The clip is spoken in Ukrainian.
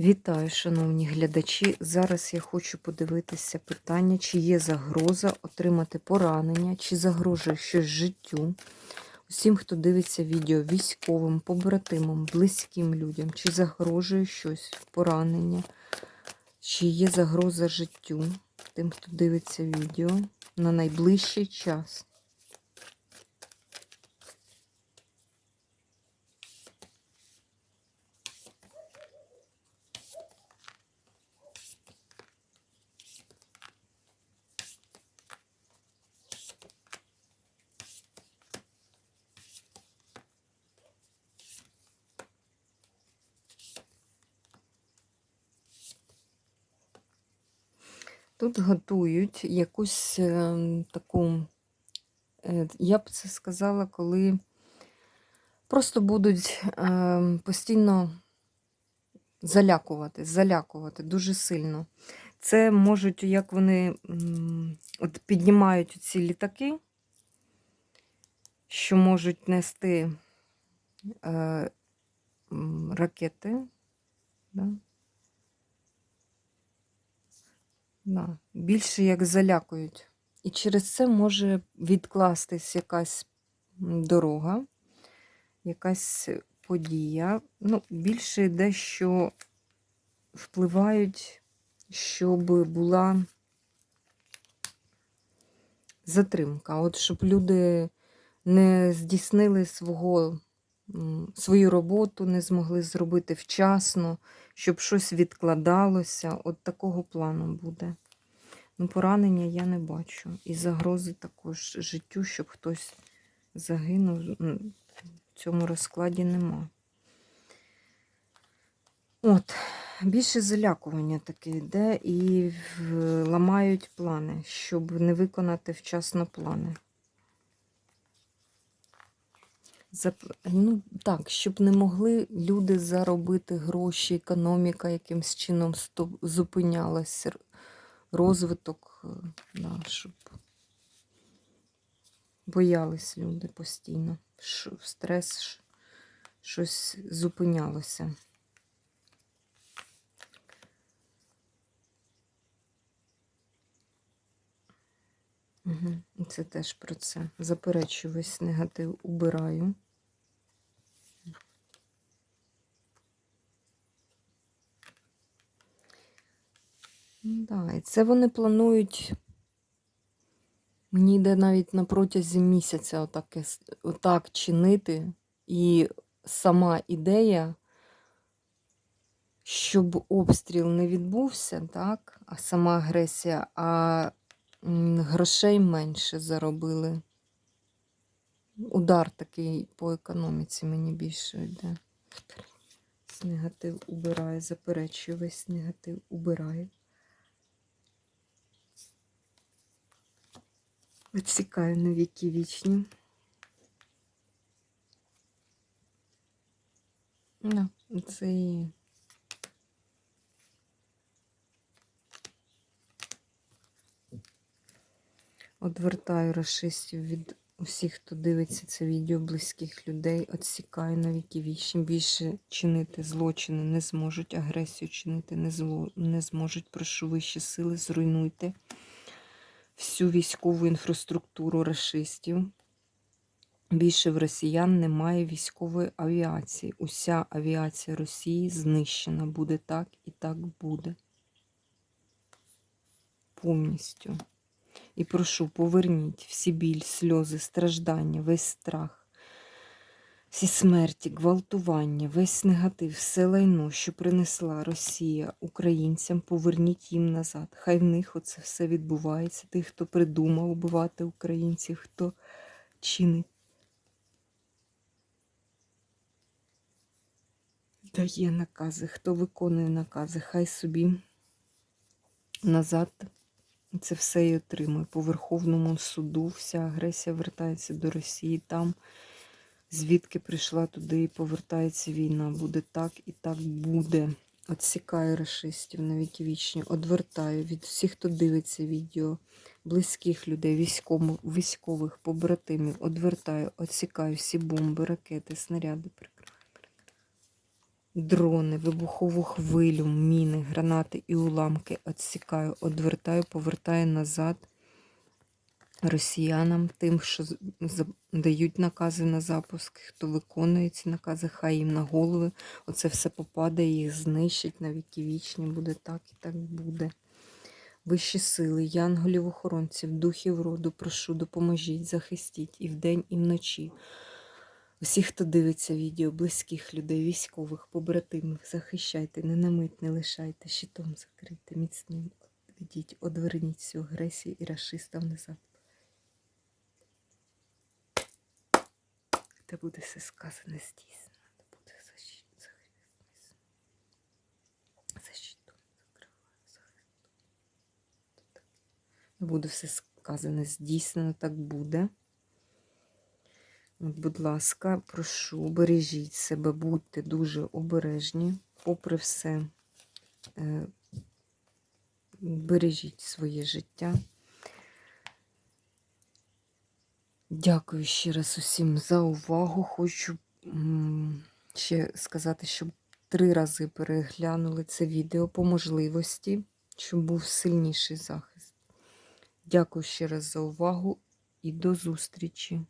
Вітаю, шановні глядачі. Зараз я хочу подивитися питання, чи є загроза отримати поранення, чи загрожує щось життю. Усім, хто дивиться відео військовим, побратимам, близьким людям, чи загрожує щось поранення, чи є загроза життю тим, хто дивиться відео на найближчий час. Тут готують якусь е, таку, е, я б це сказала, коли просто будуть е, постійно залякувати, залякувати дуже сильно. Це можуть, як вони от піднімають ці літаки, що можуть нести е, ракети. Да? Да. Більше як залякують. І через це може відкластись якась дорога, якась подія. Ну, більше йде, що впливають, щоб була затримка. От щоб люди не здійснили свого, свою роботу, не змогли зробити вчасно, щоб щось відкладалося. От такого плану буде. Ну, поранення я не бачу. І загрози також життю, щоб хтось загинув. В цьому розкладі нема. От, більше залякування таке йде і ламають плани, щоб не виконати вчасно плани. Ну, так, щоб не могли люди заробити гроші, економіка якимсь чином зупинялась, розвиток, е, да, щоб боялись люди постійно, стрес, щось зупинялося. Угу. Це теж про це. Заперечую весь негатив, убираю. Ну Да, і це вони планують. Мені йде навіть на протязі місяця отаке, с- отак чинити. І сама ідея, щоб обстріл не відбувся, так, а сама агресія, а грошей менше заробили. Удар такий по економіці мені більше йде. Негатив убираю, заперечую, весь негатив убираю. Відсікаю на віки вічні. Ну, це і Одвертаю расистів від усіх, хто дивиться це відео, близьких людей, відсікаю на віки. Більше чинити злочини не зможуть, агресію чинити не, зло, не зможуть. Прошу вищі сили, зруйнуйте всю військову інфраструктуру расистів. Більше в росіян немає військової авіації. Уся авіація Росії знищена. Буде так і так буде. Повністю. І прошу, поверніть всі біль, сльози, страждання, весь страх, всі смерті, гвалтування, весь негатив, все лайно, що принесла Росія українцям, поверніть їм назад. Хай в них оце все відбувається. Тих, хто придумав убивати українців, хто чинить. Дає накази, хто виконує накази, хай собі назад це все і отримує. По Верховному суду вся агресія вертається до Росії. Там, звідки прийшла туди і повертається війна. Буде так і так буде. Отсікаю расистів на віки вічні. Одвертаю від всіх, хто дивиться відео, близьких людей, військових, військових побратимів. Одвертаю, отсікаю всі бомби, ракети, снаряди. Дрони, вибухову хвилю, міни, гранати і уламки відсікаю, одвертаю, повертаю назад росіянам, тим, що дають накази на запуск, хто виконує ці накази, хай їм на голови. Оце все попадає, їх знищить на віки вічні. Буде так і так буде. Вищі сили, янголів охоронців, духів роду, прошу, допоможіть, захистіть і вдень, і вночі. Усіх, хто дивиться відео, близьких людей, військових, побратимів, захищайте, не не лишайте, щитом закрийте, міцним. Ведіть, одверніть всю агресію і расистам назад. Та буде все сказане здійснено. Буде все сказане здійснено, так буде. От, будь ласка, прошу, бережіть себе, будьте дуже обережні, попри все, е, бережіть своє життя. Дякую ще раз усім за увагу. Хочу ще сказати, щоб три рази переглянули це відео по можливості, щоб був сильніший захист. Дякую ще раз за увагу і до зустрічі!